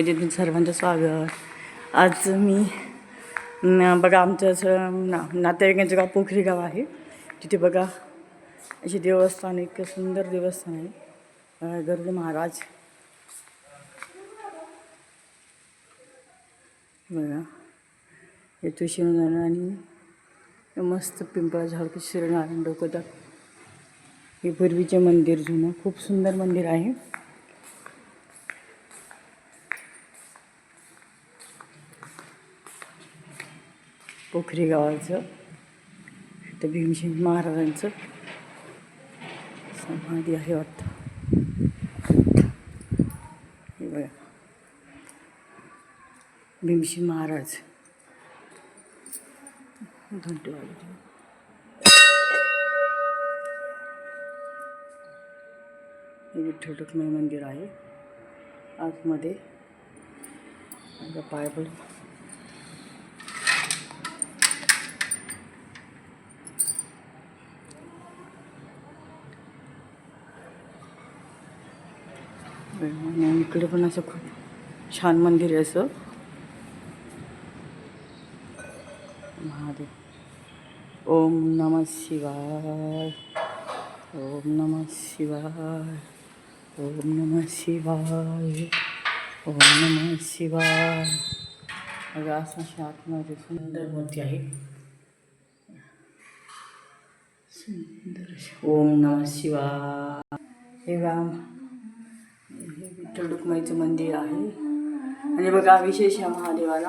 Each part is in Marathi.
म्हणजे त्याच्यातून सर्वांचं स्वागत. आज मी बघा आमचं असं ना नातेवाईकांचं गाव पोखरी गाव आहे. तिथे बघा असे देवस्थान इतकं सुंदर देवस्थान आहे. गरुड महाराज. बघा हे शिवनारायण आणि मस्त पिंपळा झाड श्रीनारायण डोकं हे पूर्वीचे मंदिर जुनं खूप सुंदर मंदिर आहे. पोखरी गावाचं तर भीमसेन महाराजांचं समाधी आहे वाटतं. हे बघा. भीमसेन महाराज. घंटे हे विठ्ठल रुक्मिणी मंदिर आहे. आतमध्ये. पायबल आणि इकडे पण असं खूप छान मंदिर आहे असं. महादेव. ओम नम शिवाय. ओम नम शिवाय. ओम नम शिवाय. ओम नम शिवाय. बघा असं आतमध्ये सुंदर मूर्ती आहे. सुंदर ओम नम शिवाय. हे राम. विठ्ठल रुक्माईचं मंदिर आहे. आणि बघा विशेष ह्या महादेवाला.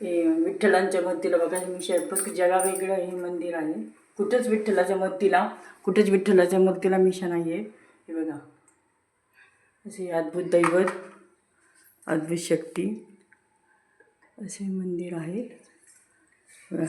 हे विठ्ठलांच्या मूर्तीला बघा हे फक्त जगावेगळं हे मंदिर आहे. कुठंच विठ्ठलाच्या मूर्तीला कुठंच विठ्ठलाच्या मूर्तीला मिशा नाही आहे हे बघा. असे अद्भुत दैवत अद्भुत शक्ती असे मंदिर आहे. बघा.